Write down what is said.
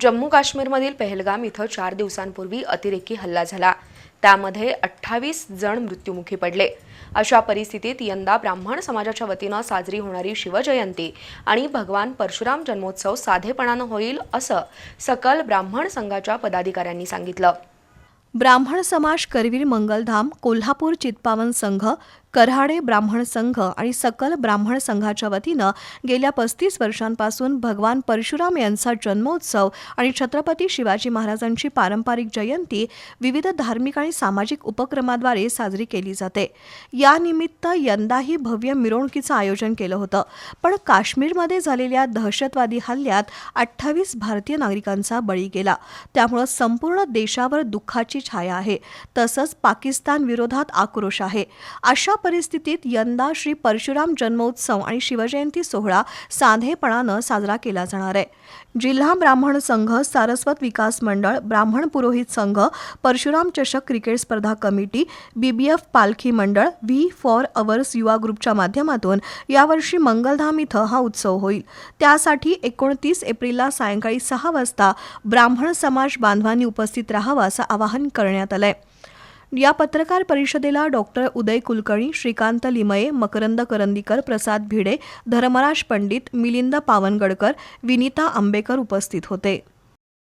जम्मू काश्मीरमधील पहलगाम इथं चार दिवसांपूर्वी अतिरेकी हल्ला झाला. त्यामध्ये अठ्ठावीस जण मृत्युमुखी पडले. अशा परिस्थितीत यंदा ब्राह्मण समाजाच्या वतीनं साजरी होणारी शिवजयंती आणि भगवान परशुराम जन्मोत्सव साधेपणानं होईल असं सकल ब्राह्मण संघाच्या पदाधिकाऱ्यांनी सांगितलं. ब्राह्मण समाज करवीर मंगलधाम कोल्हापूर चित्पावन संघ कऱ्हाडे ब्राह्मण संघ आणि सकल ब्राह्मण संघाच्या वतीनं गेल्या पस्तीस वर्षांपासून भगवान परशुराम यांचा जन्मोत्सव आणि छत्रपती शिवाजी महाराजांची पारंपरिक जयंती विविध धार्मिक आणि सामाजिक उपक्रमाद्वारे साजरी केली जाते. यानिमित्त यंदाही भव्य मिरवणुकीचं आयोजन केलं होतं. पण काश्मीरमध्ये झालेल्या दहशतवादी हल्ल्यात अठ्ठावीस भारतीय नागरिकांचा बळी गेला. त्यामुळं संपूर्ण देशावर दुःखाची छाया आहे. तसंच पाकिस्तान विरोधात आक्रोश आहे. अशा परिस्थितीत यंदा श्री परशुराम जन्मोत्सव आणि शिवजयंती सोहळा साधेपणानं साजरा केला जाणार आहे. जिल्हा ब्राह्मण संघ सारस्वत विकास मंडळ ब्राह्मण पुरोहित संघ परशुराम चषक क्रिकेट स्पर्धा कमिटी बीबीएफ पालखी मंडळ व्ही फॉर अवर्स युवा ग्रुपच्या माध्यमातून यावर्षी मंगलधाम इथं हा उत्सव होईल. त्यासाठी एकोणतीस एप्रिलला सायंकाळी सहा वाजता ब्राह्मण समाज बांधवांनी उपस्थित राहावं असं आवाहन करण्यात आलंय. या पत्रकार परिषदेला डॉक्टर उदय कुलकर्णी श्रीकांत लिमये मकरंद करंदीकर प्रसाद भिडे धर्मराज पंडित मिलिंद पावनगडकर विनीता आंबेकर उपस्थित होते.